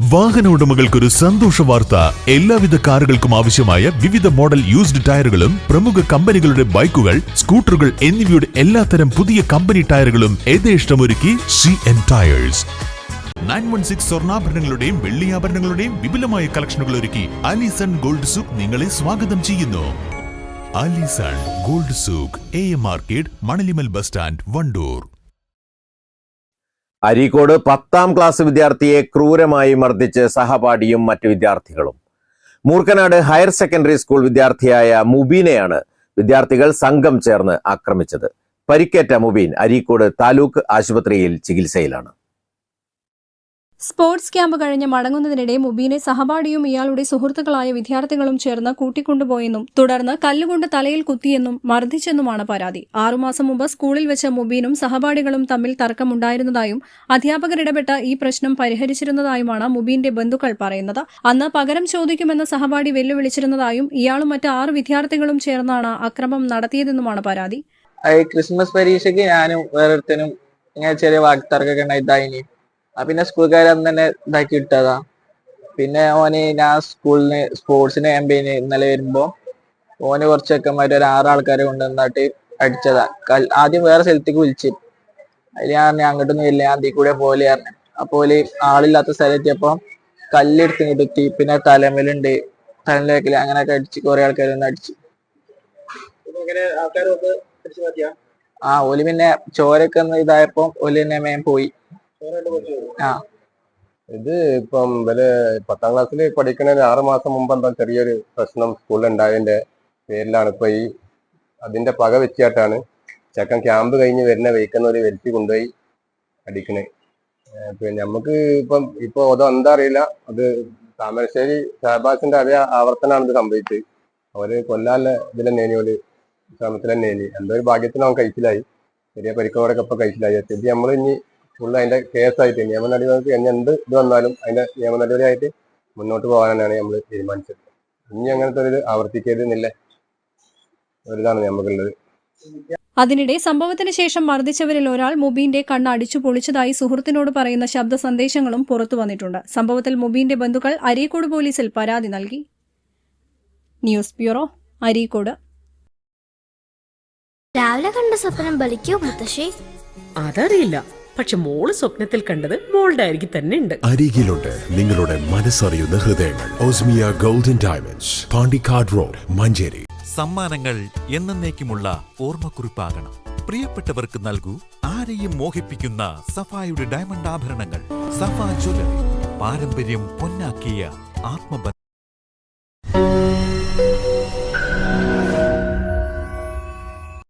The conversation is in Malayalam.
വാഹന ഉടമകൾക്കൊരു സന്തോഷ വാർത്ത. എല്ലാവിധ കാറുകൾക്കും ആവശ്യമായ വിവിധ മോഡൽ യൂസ്ഡ് ടയറുകളും പ്രമുഖ കമ്പനികളുടെ ബൈക്കുകൾ സ്കൂട്ടറുകൾ എന്നിവയുടെ എല്ലാത്തരം പുതിയ കമ്പനി ടയറുകളും യഥേഷ്ടമൊരുക്കി C N tyres nine one six സ്വർണാഭരണങ്ങളുടെയും വെള്ളിയാഭരണങ്ങളുടെയും വിപുലമായ കളക്ഷനുകൾ ഒരുക്കി അലിസൺ ഗോൾഡ് സൂക്ക് നിങ്ങളെ സ്വാഗതം ചെയ്യുന്നു. Alison gold souk A M market Manalimal bus stand Wandoor. Areekode പത്താം ക്ലാസ് വിദ്യാർത്ഥിയെ ക്രൂരമായി മർദ്ദിച്ച് സഹപാഠിയും മറ്റു വിദ്യാർത്ഥികളും. മൂർക്കനാട് ഹയർ സെക്കൻഡറി സ്കൂൾ വിദ്യാർത്ഥിയായ മുബീനെയാണ് വിദ്യാർത്ഥികൾ സംഘം ചേർന്ന് ആക്രമിച്ചത്. പരിക്കേറ്റ മുബീൻ അരീക്കോട് താലൂക്ക് ആശുപത്രിയിൽ ചികിത്സയിലാണ്. സ്പോർട്സ് ക്യാമ്പ് കഴിഞ്ഞ് മടങ്ങുന്നതിനിടെ മുബീനെ സഹപാഠിയും ഇയാളുടെ സുഹൃത്തുക്കളായ വിദ്യാർത്ഥികളും ചേർന്ന് കൂട്ടിക്കൊണ്ടുപോയെന്നും തുടർന്ന് കല്ലുകൊണ്ട് തലയിൽ കുത്തിയെന്നും മർദ്ദിച്ചെന്നുമാണ് പരാതി. ആറുമാസം മുമ്പ് സ്കൂളിൽ വെച്ച മുബീനും സഹപാഠികളും തമ്മിൽ തർക്കമുണ്ടായിരുന്നതായും അധ്യാപകർ ഇടപെട്ട ഈ പ്രശ്നം പരിഹരിച്ചിരുന്നതായുമാണ് മുബീന്റെ ബന്ധുക്കൾ പറയുന്നത്. അന്ന് പകരം ചോദിക്കുമെന്ന് സഹപാഠി വെല്ലുവിളിച്ചിരുന്നതായും ഇയാളും മറ്റ് ആറ് വിദ്യാർത്ഥികളും ചേർന്നാണ് അക്രമം നടത്തിയതെന്നുമാണ് പരാതി. ക്രിസ്മസ് പരീക്ഷയ്ക്ക് ഞാനും വേറൊരുത്തനും ഇങ്ങനെ ചെറിയ വാക്തർക്കൊക്കെ ഉണ്ടായി പിന്നെ സ്കൂൾക്കാർ അന്ന് തന്നെ ഇതാക്കി ഇട്ടതാ പിന്നെ ഓന് ഞാൻ സ്കൂളിന് സ്പോർട്സിന് ക്യാമ്പയിന് ഇന്നലെ വരുമ്പോ ഓന് കുറച്ച് ചെക്കന്മാര് ഒരു ആറ് ആൾക്കാരെ കൊണ്ടുവന്നിട്ട് അടിച്ചതാ. ആദ്യം വേറെ സ്ഥലത്തേക്ക് വിളിച്ചു. അതിൽ ഞാൻ പറഞ്ഞു അങ്ങോട്ടൊന്നും ഇല്ല ഞാൻ കൂടെ പോലെ പറഞ്ഞു. അപ്പോൾ ആളില്ലാത്ത സ്ഥലത്തെത്തിയപ്പോ കല്ലെടുത്ത് ഇങ്ങോട്ട് എത്തി. പിന്നെ തലമേലുണ്ട് തലമിലേക്കിൽ അങ്ങനെയൊക്കെ അടിച്ച് കുറെ ആൾക്കാർ വന്ന് അടിച്ചു. ആ ഓൽ പിന്നെ ചോരൊക്കെ ഇതായപ്പോ ഓൽ തന്നെ മേം പോയി. ആ. ഇത് ഇപ്പം ഇവർ പത്താം ക്ലാസ്സിൽ പഠിക്കണതിന് ആറ് മാസം മുമ്പ് എന്താ ചെറിയൊരു പ്രശ്നം സ്കൂളിൽ ഉണ്ടായതിന്റെ പേരിലാണ് ഇപ്പൊ ഈ അതിന്റെ പക വെച്ചായിട്ടാണ് ചെക്കൻ ക്യാമ്പ് കഴിഞ്ഞ് വരുന്ന വെയ്ക്കുന്ന ഒരു വ്യക്തി കൊണ്ടുപോയി അടിക്കണേ. പിന്നെ നമുക്ക് ഇപ്പം ഇപ്പൊ അത് എന്താ അറിയില്ല. അത് താമരശ്ശേരി ഷഹബാസിന്റെ അതേ ആവർത്തനാണ് ഇത് സംഭവിച്ചത്. അവർ കൊല്ലാല്ല ഇതിലെ ഒരു ശ്രമത്തിൽ തന്നെ നേനി എന്തോ ഒരു ഭാഗ്യത്തിന് അവൻ കഴിച്ചിലായി. ചെറിയ പരിക്കോടൊക്കെ ഇപ്പൊ കഴിച്ചിലായി. ചെറിയ നമ്മൾ ഇനി ഫുള്ള് അതിന്റെ കേസായിട്ട് നിയമ നടപടികൾക്ക് എന്നെ എന്ത് ഇത് വന്നാലും അതിന്റെ നിയമ നടപടിയായിട്ട് മുന്നോട്ട് പോകാനാണ് നമ്മൾ തീരുമാനിച്ചത്. ഇനി അങ്ങനത്തെ ഒരു ആവർത്തിക്കരുതെന്നില്ല. ഒരിതാണ് നമുക്കുള്ളത് അതിനിടെ സംഭവത്തിന് ശേഷം മർദ്ദിച്ചവരിൽ ഒരാൾ മുബീന്റെ കണ്ണ് അടിച്ചു പൊളിച്ചതായി സുഹൃത്തിനോട് പറയുന്ന ശബ്ദ സന്ദേശങ്ങളും പുറത്തു വന്നിട്ടുണ്ട്. സംഭവത്തിൽ മുബീന്റെ ബന്ധുക്കൾ അരീക്കോട് പോലീസിൽ പരാതി നൽകി. News bureau Areekode. രാവിലെ കണ്ട സ്വപ്നം ബലിക്കോ മുത്തശ്ശി? അതറിയില്ല. പക്ഷെ മോൾ സ്വപ്നത്തിൽ കണ്ടത് മോളുടെ അരികിൽ തന്നെ ഉണ്ട്. അരികിലുണ്ട് നിങ്ങളുടെ മനസ്സറിയുന്ന ഹൃദയങ്ങൾ. Osmia golden diamonds Pandikkad road Manjeri. സമ്മാനങ്ങൾ എന്നേക്കുമുള്ള ഓർമ്മക്കുറിപ്പാകണം. പ്രിയപ്പെട്ടവർക്ക് നൽകൂ ആരെയും മോഹിപ്പിക്കുന്ന സഫായുടെ ഡയമണ്ട് ആഭരണങ്ങൾ. സഫ ജ്വല്ലറി പാരമ്പര്യം പൊന്നാക്കിയ ആത്മബന്ധം.